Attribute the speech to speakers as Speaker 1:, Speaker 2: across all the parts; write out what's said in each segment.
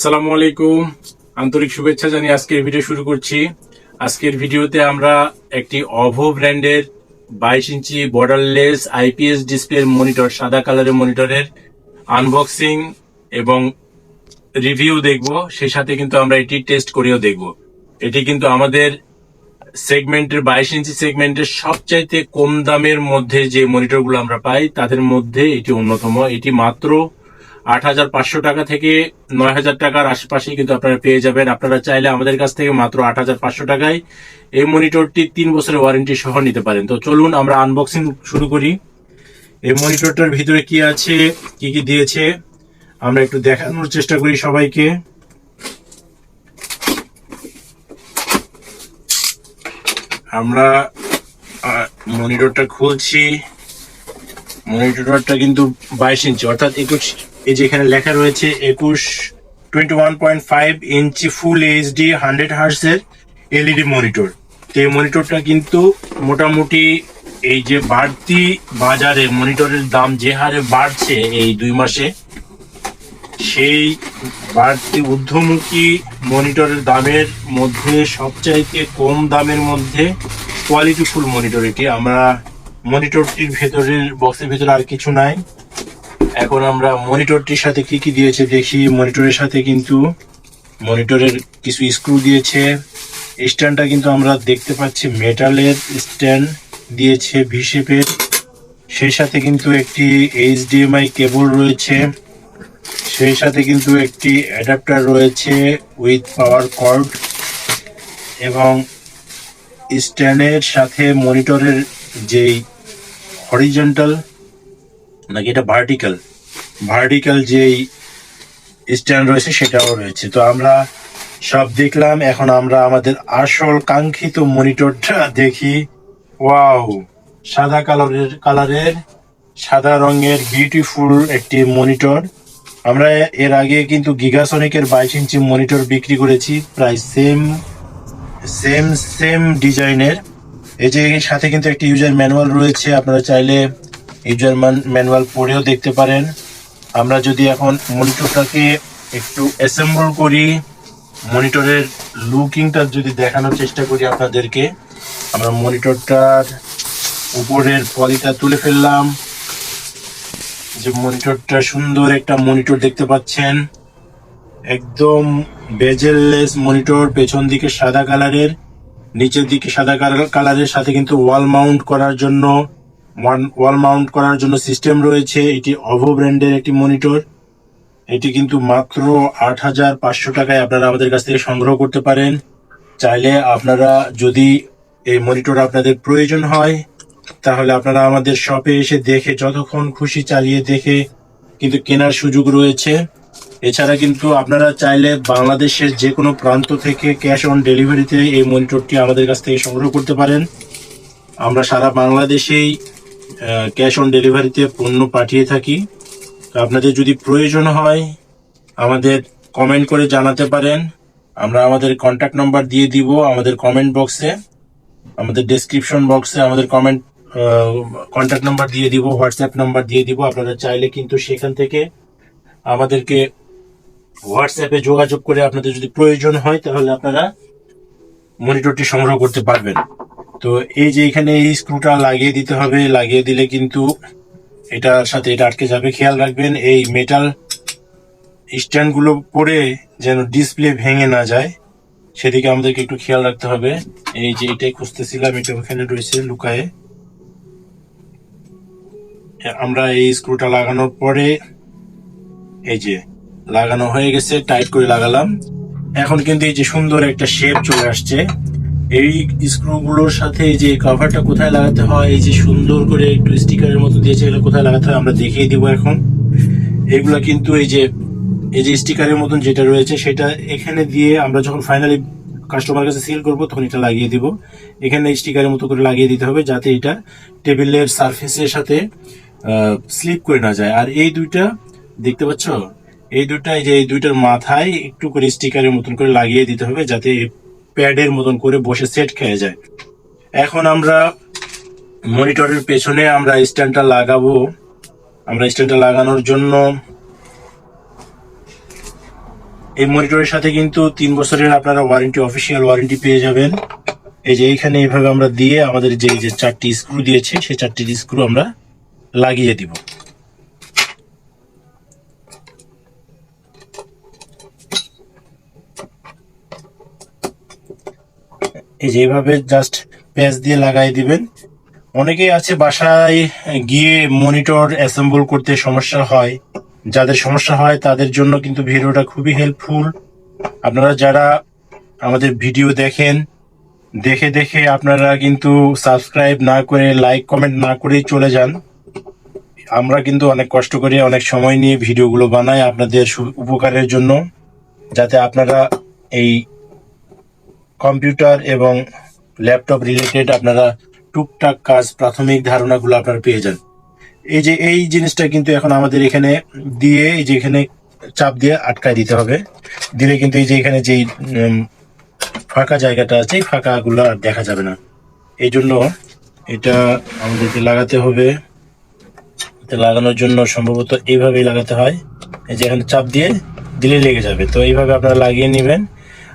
Speaker 1: আসসালামু আলাইকুম। আন্তরিক শুভেচ্ছা জানিয়ে আজকের ভিডিও শুরু করছি। আজকের ভিডিওতে আমরা একটি অভো ব্র্যান্ডের বাইশ inch borderless IPS display monitor সাদা কালারের মনিটরের আনবক্সিং এবং রিভিউ দেখব। সেই সাথে কিন্তু আমরা এটি টেস্ট করেও দেখব। এটি কিন্তু আমাদের সেগমেন্টের বাইশ ইঞ্চি সেগমেন্টের সবচাইতে কম দামের মধ্যে যে মনিটরগুলো আমরা পাই, তাদের মধ্যে এটি অন্যতম। এটি মাত্র আট হাজার পাঁচশো টাকা থেকে নয় হাজার টাকার আশেপাশে কিন্তু আপনারা পেয়ে যাবেন। আপনারা চাইলে আমাদের কাছ থেকে মাত্র আট হাজার পাঁচশো টাকায় এই মনিটরটি তিন বছরের ওয়ারেন্টি সহ নিতে পারেন। তো চলুন, আমরা আনবক্সিং শুরু করি। এই মনিটরটার ভিতরে কি আছে, কি কি দিয়েছে, আমরা একটু দেখানোর চেষ্টা করি সবাইকে। আমরা মনিটরটা খুলছি। মনিটরটা কিন্তু বাইশ ইঞ্চি, অর্থাৎ একুশ এই যে এখানে লেখা রয়েছে একুশ twenty one point five inch full HD hundred হার্সের LED monitor তো এই মনিটরটা কিন্তু মোটামুটি এই যে বাড়তি বাজারে মনিটরের দাম যে হারে বাড়ছে এই দুই মাসে, সেই বাড়তি ঊর্ধ্বমুখী মনিটরের দামের মধ্যে সবচাইতে কম দামের মধ্যে কোয়ালিটি ফুল মনিটর এটি। আমরা মনিটরটির ভেতরের বক্সের ভেতরে আর কিছু নাই। এখন আমরা মনিটরটির সাথে কি কি দিয়েছে দেখি। মনিটরের সাথে কিন্তু মনিটরের কিছু স্ক্রু দিয়েছে। স্ট্যান্ডটা কিন্তু আমরা দেখতে পাচ্ছি, মেটালের স্ট্যান্ড দিয়েছে ভি শেপের সেই সাথে কিন্তু একটি এইচডিএমআই কেবল রয়েছে। সেই সাথে কিন্তু একটি অ্যাডাপ্টার রয়েছে উইথ পাওয়ার কর্ড এবং স্ট্যান্ডের সাথে মনিটরের যেই হরিজন্টাল নাকি এটা ভার্টিক্যাল ভার্টিক্যাল যেই স্ট্যান্ড রয়েছে সেটাও রয়েছে। তো আমরা সব দেখলাম, এখন আমরা আমাদের আসল কাঙ্ক্ষিত মনিটরটা দেখি। ওয়াও, সাদা কালারের কালারের, সাদা রঙের বিউটিফুল একটি মনিটর। আমরা এর আগে কিন্তু গিগাসনিকের বাইশ ইঞ্চি মনিটর বিক্রি করেছি, প্রায় সেম সেম সেম ডিজাইনের। এই যে সাথে কিন্তু একটি ইউজার ম্যানুয়াল রয়েছে, আপনারা চাইলে ইউজার ম্যানুয়াল পড়েও দেখতে পারেন। আমরা যদি এখন মনিটরটাকে একটু অ্যাসেম্বল করি, মনিটরের লুকিংটা যদি দেখানোর চেষ্টা করি আপনাদেরকে, আমরা মনিটরটার উপরের পলিটা তুলে ফেললাম। যে মনিটরটা সুন্দর একটা মনিটর দেখতে পাচ্ছেন। একদম বেজেললেস মনিটর, পেছন দিকে সাদা কালারের, নিচের দিকে সাদা কালার- কালারের সাথে কিন্তু ওয়াল মাউন্ট করার জন্য ওয়াল মাউন্ট করার জন্য সিস্টেম রয়েছে। এটি অভো ব্র্যান্ডের একটি মনিটর এটি কিন্তু মাত্র আট হাজার পাঁচশো টাকায় আপনারা আমাদের কাছ থেকে সংগ্রহ করতে পারেন। চাইলে আপনারা যদি এই মনিটর আপনাদের প্রয়োজন হয়, তাহলে আপনারা আমাদের শপে এসে দেখে, যতক্ষণ খুশি চালিয়ে দেখে কিন্তু কেনার সুযোগ রয়েছে। এছাড়া কিন্তু আপনারা চাইলে বাংলাদেশের যে কোনো প্রান্ত থেকে ক্যাশ অন ডেলিভারিতে এই মনিটরটি আমাদের কাছ থেকে সংগ্রহ করতে পারেন। আমরা সারা বাংলাদেশেই ক্যাশ অন ডেলিভারিতে পণ্য পাঠিয়ে থাকি। আপনাদের যদি প্রয়োজন হয়, আমাদের কমেন্ট করে জানাতে পারেন। আমরা আমাদের কন্ট্যাক্ট নাম্বার দিয়ে দিব আমাদের কমেন্ট বক্সে আমাদের ডেসক্রিপশন বক্সে আমাদের কমেন্ট কন্ট্যাক্ট নাম্বার দিয়ে দিব হোয়াটসঅ্যাপ নাম্বার দিয়ে দিব। আপনারা চাইলে কিন্তু সেখান থেকে আমাদেরকে হোয়াটসঅ্যাপে যোগাযোগ করে আপনাদের যদি প্রয়োজন হয়, তাহলে আপনারা মনিটরটি সংগ্রহ করতে পারবেন। তো এই যে এখানে এই স্ক্রুটা লাগিয়ে দিতে হবে, লাগিয়ে দিলে কিন্তু এটার সাথে এটা আটকে যাবে। খেয়াল রাখবেন, এই মেটাল স্ট্যান্ডগুলো পরে যেন ডিসপ্লে ভেঙে না যায়, সেদিকে আমাদেরকে একটু খেয়াল রাখতে হবে। এই যে এটাই খুঁজতেছিলাম, এটা ওখানে রয়েছে লুকায়ে। আমরা এই স্ক্রুটা লাগানোর পরে এই যে লাগানো হয়ে গেছে টাইট করে লাগালাম। এখন কিন্তু এই যে সুন্দর একটা শেপ চলে আসছে। এই স্ক্রুগুলোর সাথে যে কভারটা কোথায় লাগাতে হয়, এই যে সুন্দর করে একটু স্টিকারের মতো দিয়েছে, এগুলো কোথায় লাগাতে হয় আমরা দেখিয়ে দিব এখন। এগুলা কিন্তু এই যে এই যে স্টিকারের মতন যেটা রয়েছে, সেটা এখানে দিয়ে আমরা যখন ফাইনালি কাস্টমার কাছে সিল করব, তখন এটা লাগিয়ে দিব। এখানে স্টিকারের মতো করে লাগিয়ে দিতে হবে, যাতে এটা টেবিলের সারফেসের সাথে স্লিপ করে না যায়। আর এই দুইটা, দেখতে পাচ্ছ? এই দুইটা, এই যে এই দুইটার মাথায় একটু করে স্টিকারের মতন করে লাগিয়ে দিতে হবে, যাতে প্যাডের মতন করে বসে সেট খেয়ে যায়। এখন আমরা মনিটরের পেছনে আমরা স্ট্যান্ডটা লাগাবো। আমরা স্ট্যান্ডটা লাগানোর জন্য এই মনিটরের সাথে কিন্তু তিন বছরের আপনারা ওয়ারেন্টি অফিসিয়াল ওয়ারেন্টি পেয়ে যাবেন। এই যে এইখানে এইভাবে আমরা দিয়ে আমাদের যে যে চারটি স্ক্রু দিয়েছে, সেই চারটি স্ক্রু আমরা লাগিয়ে দিব। এই যে এইভাবে জাস্ট প্যাচ দিয়ে লাগাই দিবেন। অনেকেই আছে বাসায় গিয়ে মনিটর অ্যাসেম্বল করতে সমস্যা হয়। যাদের সমস্যা হয় তাদের জন্য কিন্তু ভিডিওটা খুবই হেল্পফুল আপনারা যারা আমাদের ভিডিও দেখেন, দেখে দেখে আপনারা কিন্তু সাবস্ক্রাইব না করে লাইক কমেন্ট না করেই চলে যান। আমরা কিন্তু অনেক কষ্ট করে অনেক সময় নিয়ে ভিডিওগুলো বানাই আপনাদের উপকারের জন্য। যাতে আপনারা এই কম্পিউটার এবং ল্যাপটপ রিলেটেড আপনারা টুকটাক কাজ, প্রাথমিক ধারণাগুলো আপনারা পেয়ে যান। এই যে, এই জিনিসটা কিন্তু এখন আমাদের এখানে দিয়ে, এই যে এখানে চাপ দিয়ে আটকায় দিতে হবে। দিলে কিন্তু এই যে এখানে যেই ফাঁকা জায়গাটা আছে, এই ফাঁকাগুলো আর দেখা যাবে না। এই জন্য এটা আমাদেরকে লাগাতে হবে। লাগানোর জন্য সম্ভবত এইভাবেই লাগাতে হয়। এই যে এখানে চাপ দিয়ে দিলে লেগে যাবে। তো এইভাবে আপনারা লাগিয়ে নেবেন।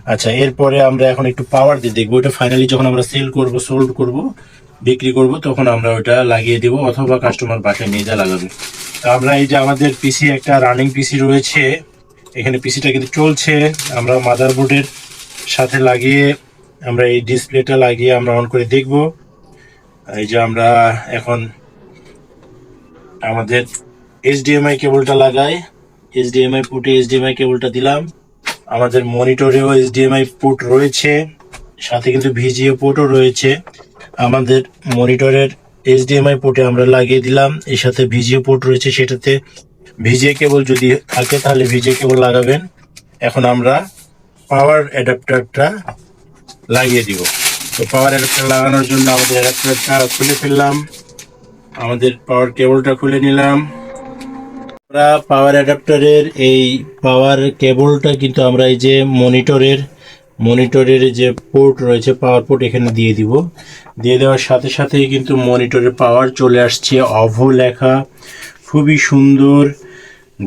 Speaker 1: আচ্ছা এরপরে আমরা এখন একটু পাওয়ার দিয়ে দেখব। এটা ফাইনালি যখন আমরা সেল করব সোল্ড করব, বিক্রি করব, তখন আমরা ওটা লাগিয়ে দিব অথবা কাস্টমার বাসায় নিয়ে যা লাগাবে। তো আমরা এই যে আমাদের পিসি একটা রানিং পিসি রয়েছে, এখানে পিসিটা কিন্তু চলছে। আমরা মাদারবোর্ডের সাথে লাগিয়ে আমরা এই ডিসপ্লেটা লাগিয়ে আমরা অন করে দেখব। এই যে আমরা এখন আমাদের এইচডিএমআই কেবলটা লাগাই। এইচডিএমআই পোর্টে এইচডিএমআই কেবলটা দিলাম। আমাদের মনিটরেও এইচডিএমআই পোর্ট রয়েছে, সাথে কিন্তু ভিজিএ পোর্টও রয়েছে। আমাদের মনিটরের এইচডিএমআই পোর্টে আমরা লাগিয়ে দিলাম, এর সাথে ভিজিএ পোর্ট রয়েছে, সেটাতে ভিজিএ কেবল যদি থাকে তাহলে ভিজিএ কেবল লাগাবেন। এখন আমরা পাওয়ার অ্যাডাপ্টারটা লাগিয়ে দিব। তো পাওয়ার অ্যাডাপ্টার লাগানোর জন্য আমাদের অ্যাডাপ্টারটা খুলে ফেললাম। আমাদের পাওয়ার কেবলটা খুলে নিলাম। আমরা পাওয়ার অ্যাডাপ্টারের এই পাওয়ার কেবলটা কিন্তু আমরা এই যে মনিটরের মনিটরের যে পোর্ট রয়েছে পাওয়ার পোর্ট এখানে দিয়ে দিব। দিয়ে দেওয়ার সাথে সাথেই কিন্তু মনিটরের পাওয়ার চলে আসছে। অভ লেখা, খুবই সুন্দর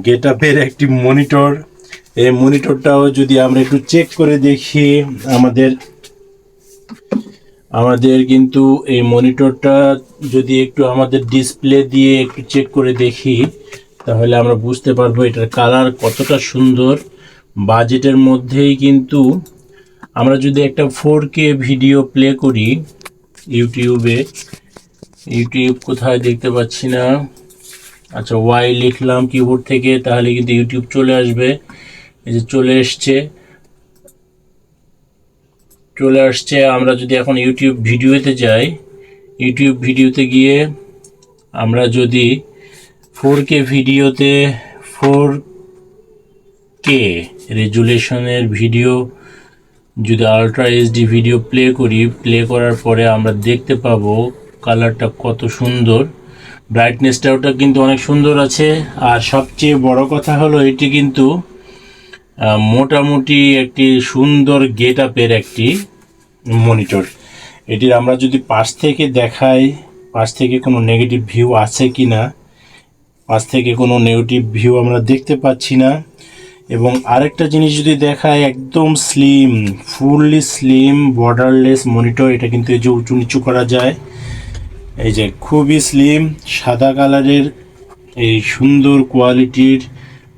Speaker 1: গেট আপের একটি মনিটর এই মনিটরটাও যদি আমরা একটু চেক করে দেখি, আমাদের আমাদের কিন্তু এই মনিটরটা যদি একটু আমাদের ডিসপ্লে দিয়ে একটু চেক করে দেখি তাহলে আমরা বুঝতে পারব এটার কালার কতটা সুন্দর। বাজেটের মধ্যেই কিন্তু আমরা যদি একটা ফোর কে ভিডিও প্লে করি ইউটিউবে, ইউটিউব কোথায় দেখতে পাচ্ছি না। আচ্ছা ওয়াই লিখলাম কিবোর্ড থেকে, তাহলে কিন্তু ইউটিউব চলে আসবে। এই যে চলে এসছে। চলে আসছে, আমরা যদি এখন ইউটিউব ভিডিওতে যাই, ইউটিউব ভিডিওতে গিয়ে আমরা যদি ফোর কে ভিডিওতে ফোর কে রেজুলেশনের ভিডিও, যদি আলট্রা এইচডি ভিডিও প্লে করি, প্লে করার পরে আমরা দেখতে পাবো কালারটা কত সুন্দর। ব্রাইটনেসটা ওটা কিন্তু অনেক সুন্দর আছে। আর সবচেয়ে বড় কথা হলো, এটি কিন্তু মোটামুটি একটি সুন্দর গেট আপের একটি মনিটর। এটির আমরা যদি পাশ থেকে দেখাই, পাশ থেকে কোনো নেগেটিভ ভিউ আছে কি না পাশ থেকে কোনো নেগেটিভ ভিউ আমরা দেখতে পাচ্ছি না। এবং আরেকটা জিনিস যদি দেখায়, একদম slim fully slim borderless monitor এটা কিন্তু এই যে উঁচু নিচু করা যায়। এই যে খুবই স্লিম সাদা কালারের এই সুন্দর কোয়ালিটির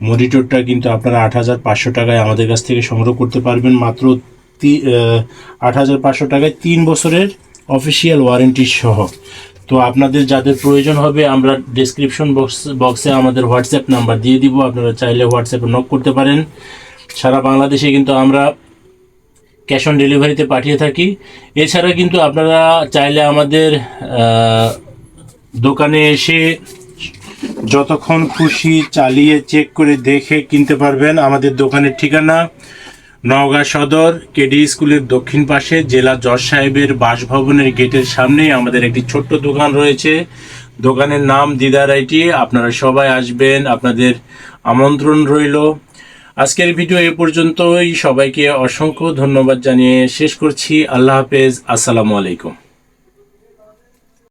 Speaker 1: মনিটরটা কিন্তু আপনারা আট হাজার পাঁচশো টাকায় আমাদের কাছ থেকে সংগ্রহ করতে পারবেন। মাত্র আট হাজার পাঁচশো টাকায় তিন বছরের অফিসিয়াল ওয়ারেন্টি সহ। তো আপনাদের যাদের প্রয়োজন হবে, আমরা ডেসক্রিপশন বক্স বক্সে আমাদের হোয়াটসঅ্যাপ নাম্বার দিয়ে দিব। আপনারা চাইলে হোয়াটসঅ্যাপে নক করতে পারেন। সারা বাংলাদেশে কিন্তু আমরা ক্যাশ অন ডেলিভারিতে পাঠিয়ে থাকি। এছাড়া কিন্তু আপনারা চাইলে আমাদের দোকানে এসে যতক্ষণ খুশি চালিয়ে চেক করে দেখে কিনতে পারবেন। আমাদের দোকানের ঠিকানা নওগাঁ সদর কেডি স্কুলের দক্ষিণ পাশে জেলা জজ সাহেবের বাসভবনের গেটের সামনেই আমাদের একটি ছোট্ট দোকান রয়েছে। দোকানের নাম দিদার আইটি। আপনারা সবাই আসবেন, আপনাদের আমন্ত্রণ রইল। আজকের ভিডিও এ পর্যন্তই। সবাইকে অসংখ্য ধন্যবাদ জানিয়ে শেষ করছি। আল্লাহ হাফেজ। আসসালামু আলাইকুম।